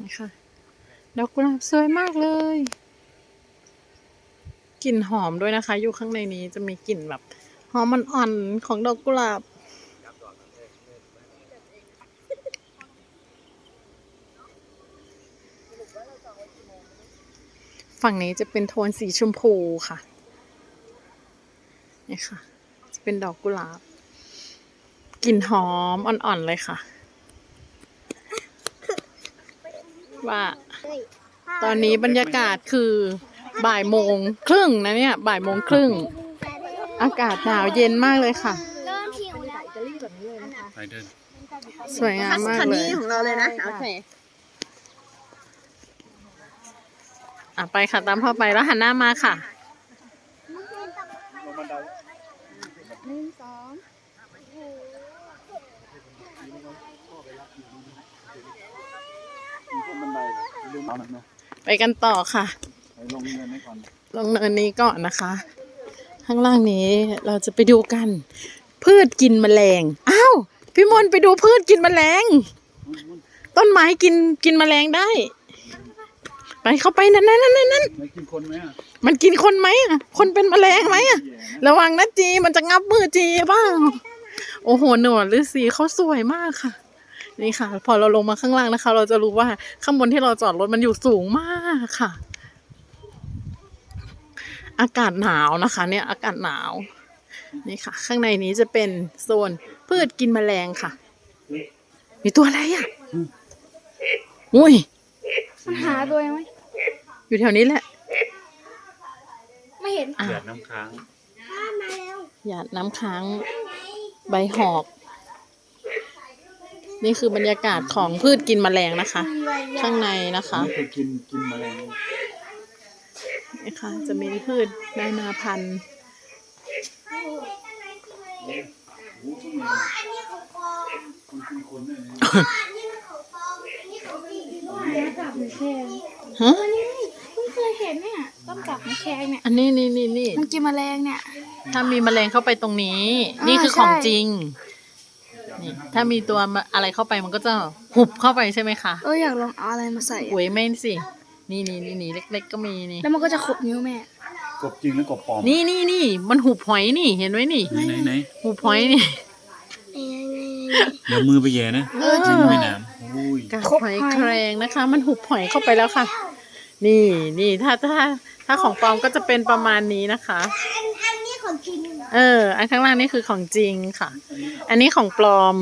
นี่ค่ะดอกกุหลาบสวยมากเลยกลิ่นหอมด้วยนะคะ อยู่ข้างในนี้จะมีกลิ่นแบบหอมอ่อนๆของดอกกุหลาบ ฝั่งนี้จะเป็นโทนสีชมพูค่ะนี่ค่ะ จะเป็นดอกกุหลาบกลิ่นหอมอ่อนๆเลยค่ะ ว่าตอนนี้บรรยากาศคือบ่ายโมงครึ่งนะเนี่ย บ่ายโมงครึ่ง อากาศหนาวเย็นมากเลยค่ะเริ่มหิวแล้วไปเดินสวยงามมากคันเลนี้ยของเราเลยนะโอเคอะไปค่ะตามพ่อไปแล้วหันหน้ามาค่ะ หนึ่งสอง ไปกันต่อค่ะ ลงเงินให้ก่อนลงเนินนี้ก่อนนะคะ ข้างล่างนี้เราจะไปดูกัน พืชกินแมลง อ้าว พี่มนต์ไปดูพืชกินแมลง ต้นไม้กินกินแมลงได้ ไปเข้าไปนั่นนั่นนั่นนั่นไม่กินคนไหมอะมันกินคนไหมอะ คนเป็นแมลงไหมอะ ระวังนะจี มันจะงับมือจีบ้าง โอ้โห หนวดฤาษีเขาสวยมากค่ะ นี่ค่ะ พอเราลงมาข้างล่างนะคะ เราจะรู้ว่าข้างบนที่เราจอดรถมันอยู่สูงมากค่ะ อากาศหนาวนะคะ เนี่ยอากาศหนาวนี่ค่ะ ข้างในนี้จะเป็นโซนพืชกินแมลงค่ะ มีตัวอะไรอะอุ้ยมันหาตัวยังไหมอยู่แถวนี้แหละ ไม่เห็นอะเดือดน้ำค้างหยาดน้ำค้าง ใบหอก นี่คือบรรยากาศของพืชกินแมลงนะคะ ข้างในนะคะไม่เคยกินกินแมลงนี่ค่ะจะมีพืชนานาพันธุ์กับหมูแคงฮะเพิ่งเคยเห็นเนี่ยต้นกับหมูแคงเนี่ยอันนี้นี่นี่นี่มันกินแมลงเนี่ย ถ้ามีแมลงเข้าไปตรงนี้อ่านี่นี่คือของใช่จริง นี่ถ้ามีตัวอะไรเข้าไปมันก็จะหุบเข้าไปใช่ไหมคะเอออยากลองเอาอะไรมาใส่อะโอ้ยไม่สินี่นี่นี่นี่เล็ก ๆ ก็มีนี่ แล้วมันก็จะขบนิ้วแม่ กบจริงหรือกบปลอมนี่นี่นี่มันหุบหอยนี่เห็นไหมนี่ ไหนไหนไหนหุบหอยนี่เดี๋ยวมือไปแย่นะเออจริงไม่น้ำอุ้ยกาบหอยแครงนะคะ มันหุบหอยเข้าไปแล้วค่ะ นี่นี่ถ้าถ้าถ้าของปลอมก็จะเป็นประมาณนี้นะคะอันนี้ ของจริงเออ อันข้างล่างนี่คือของจริงค่ะ อันนี้ของปลอม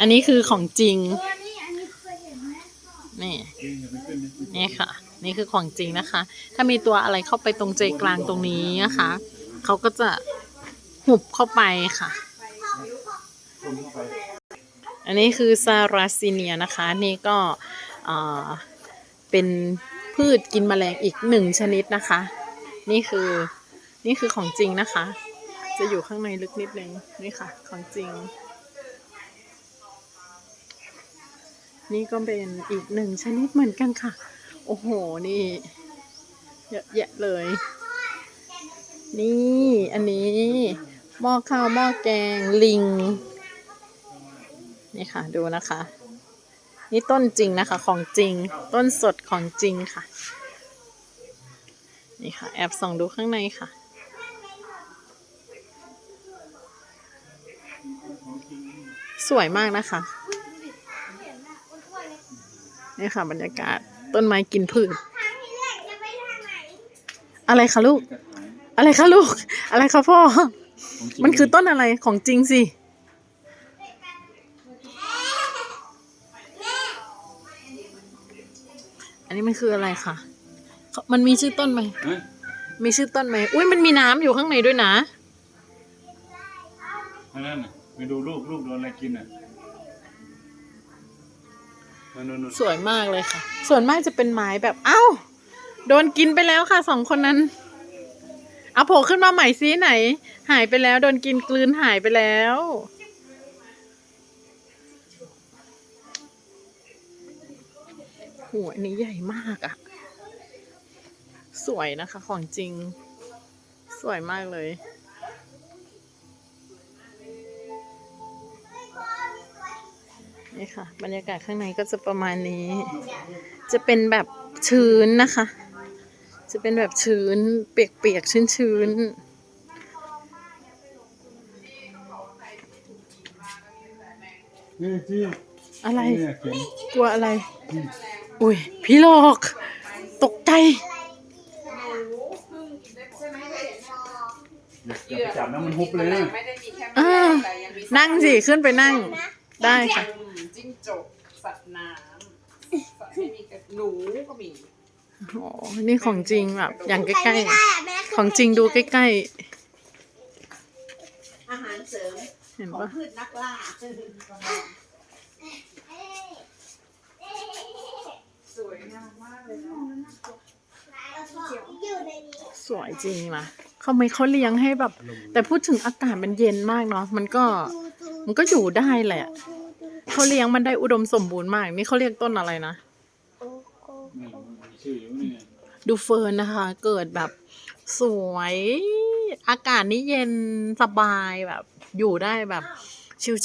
อันนี้คือของจริงตัวนี้อันนี้เคยเห็นไหมนี่ นี่ค่ะ นี่คือของจริงนะคะ ถ้ามีตัวอะไรเข้าไปตรงใจกลางตรงนี้นะคะ เขาก็จะหุบเข้าไปค่ะ อันนี้คือซาราซิเนียนะคะ นี่ก็เอ่อเป็นพืชกินแมลงอีกหนึ่งชนิดนะคะ นี่คือ นี่คือของจริงนะคะ จะอยู่ข้างในลึกนิดนึงนี่ค่ะ ของจริง นี่ก็เป็นอีกหนึ่งชนิดเหมือนกันค่ะ โอ้โห นี่ เยอะแยะเลย นี่อันนี้หม้อข้าวหม้อแกงลิง นี่ค่ะ ดูนะคะ นี่ต้นจริงนะคะ ของจริง ต้นสดของจริงค่ะ นี่ค่ะ แอบส่องดูข้างในค่ะ สวยมากนะคะนี่ค่ะ บรรยากาศต้นไม้กินพืชอะไรคะลูก อะไรคะลูก อะไรคะพ่อของจริงมันคือต้นอะไรของจริงสิอันนี้มันคืออะไรคะเขามันมีชื่อต้นไหมเอ้ยมีชื่อต้นไหมอุ้ยมันมีน้ำอยู่ข้างในด้วยนะนั่นน่ะ ไปดูลูกลูกโดนอะไรกินอะนั่นนู่นนู่นสวยมากเลยค่ะ ส่วนมากจะเป็นไม้แบบ เอ้า โดนกินไปแล้วค่ะสองคนนั้น เอาโผล่ขึ้นมาใหม่ซิไหน หายไปแล้ว โดนกินกลืนหายไปแล้วหอันนี้ใหญ่มากอะ สวยนะคะของจริง สวยมากเลย นนี่ค่ะ บรรยากาศข้างในก็จะประมาณนี้ จะเป็นแบบชื้นนะคะ จะเป็นแบบชื้น เปียกๆชื้นๆนี่ที่อะไรเนี่ยเขียนกลัวอะไร อุ้ยพี่หลอก ตกใจอย่าอย่าไปจับนะมันฮุบเลยนะไม่ได้มีแค่อ่าแม่แต่ยังมีนั่งสิ ขึ้นไปนั่ง ได้ค่ะ อืมจิ้งจกสัตว์น้ำสัตว์ ไม่มีกระหนูก็มีอ๋อนี่ของจริงแบบอย่างใกล้ใครไม่ได้อะแม่ๆของจริงดูใกล้อาหารเสริมๆเห็นของปะพืชนักล่าสวยงามมากเลยเนาะอยู่ในนี้สวยจริงนะเขาไม่เขาเลี้ยงให้แบบ แต่พูดถึงอากาศมันเย็นมากเนาะมันก็มันก็อยู่ได้แหละเขาเลี้ยงมันได้อุดมสมบูรณ์มาก นี่เขาเรียกต้นอะไรนะ นี่มีชื่ออยู่นี่ไง ดูเฟิร์นนะคะ เกิดแบบสวย อากาศนี่เย็นสบายแบบ อยู่ได้แบบ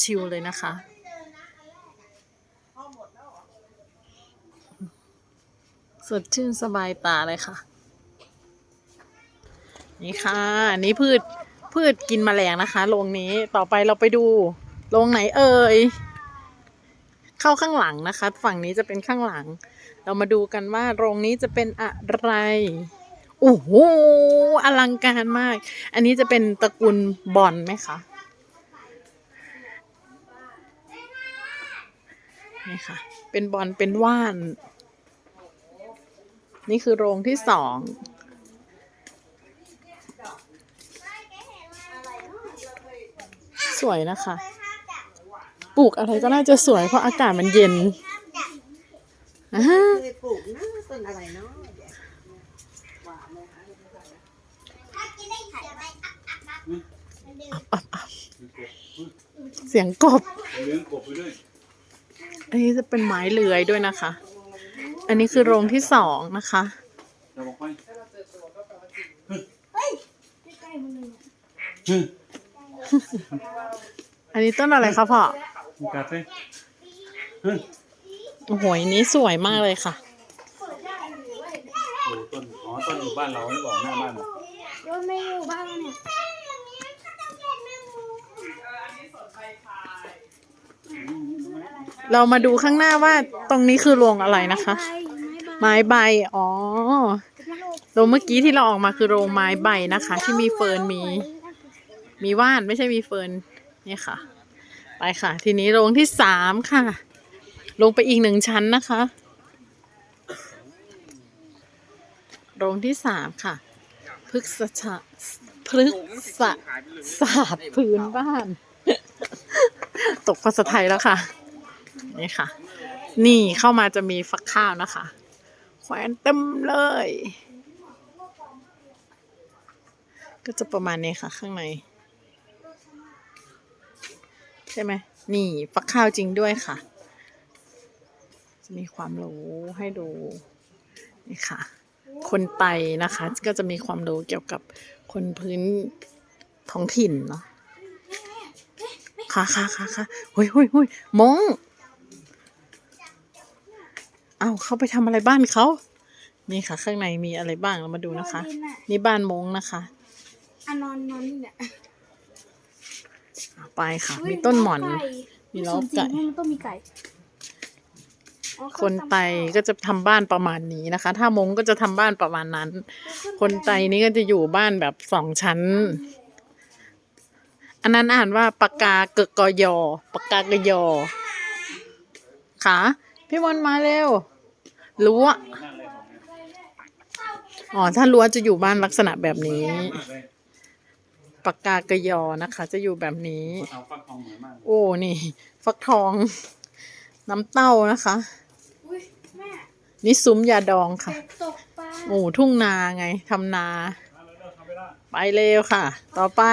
ชิลๆเลยนะคะสดชื่นสบายตาเลยค่ะ นี่ค่ะ อันนี้พืชพืชกินแมลงนะคะโรงนี้ต่อไปเราไปดูโรงไหนเอ่ย เข้าข้างหลังนะคะ ฝั่งนี้จะเป็นข้างหลัง เรามาดูกันว่าโรงนี้จะเป็นอะไรโอ้โหอลังการมาก อันนี้จะเป็นตระกูลบอลไหมคะนี่ค่ะ เป็นบอลเป็นว่าน นี่คือโรงที่สองสวยนะคะ ปลูกอะไรก็น่าจะสวยเพราะอากาศมันเย็นอ่าเคยปลูกนะต้นอะไรเนาะเดี๋ยวหวานเลยค่ะถ้ากินได้เสียไปอักอักอักมันดึงอับอับเสียงกบเลี้ยงกบไปด้วยอันนี้จะเป็นไม้เลื้อยด้วยนะคะ อันนี้คือโรงที่สองนะคะจะบอกไปใกล้ๆมันเลยฮึอันนี้ต้นอะไรคะพ่อ มึงกัดสิฮึโอ้โหอันนี้สวยมากเลยค่ะ โอ้ต้นอ๋อต้นอยู่บ้านเราไม่บอกหน้าบ้านเราโยนไม่อยู่บ้านเนี่ยเรามาดูข้างหน้าว่าตรงนี้คือโรงอะไรนะคะ ไม้ใบ อ๋อโรงเมื่อกี้ที่เราออกมาคือโรงไม้ใบนะคะ ที่มีเฟิร์นมี มีว่านไม่ใช่มีเฟิร์นนี่ค่ะ ไปค่ะ ทีนี้โรงที่สามค่ะ ลงไปอีกหนึ่งชั้นนะคะ โรงที่สามค่ะพฤกษชาพฤกษศาสตร์พื้นบ้าน ตกภาษาไทยแล้วค่ะ นี่ค่ะ นี่เข้ามาจะมีฟักข้าวนะคะ แขวนเต็มเลย ก็จะประมาณนี้ค่ะข้างใน ใช่ไหมนี่ฟักข้าวจริงด้วยค่ะ จะมีความรู้ให้ดูนี่ค่ะ คนไตนะคะ ก็จะมีความรู้เกี่ยวกับคนพื้นท้องถิ่นเนาะค่ะค่ะค่ะค่ะหุยหุยหุยมงเอาเขาไปทำอะไรบ้านเขานี่ค่ะ ข้างในมีอะไรบ้างเรามาดูนะคะ นี่บ้านมงนะคะอะนอนนอนนี่แหละเอา ไปค่ะ มีต้นหมอน มีเล้าไก่จริงๆมันต้องมีไก่อ๋อคนไตก็จะทำบ้านประมาณนี้นะคะ ถ้ามงก็จะทำบ้านประมาณนั้น คนไตนี้ก็จะอยู่บ้านแบบสองชั้น อันนั้นอ่านว่าปากกาเกกกอยอปากกากยอค่ะพี่มนต์มาเร็วรั้วอ๋อ ถ้ารั้วจะอยู่บ้านลักษณะแบบนี้ มากเลยปากกากยอนะคะ จะอยู่แบบนี้ เอาฟักทองเหมือนมากโอ้นี่ ฟักทอง น้ำเต้านะคะ อุ้ยแม่นี่ซุ้มยาดองค่ะ เป็ดตกปลาโอ้ทุ่งนาไงทำนาเอาเร็วๆทำไปได้ไปเร็วค่ะ ต่อไป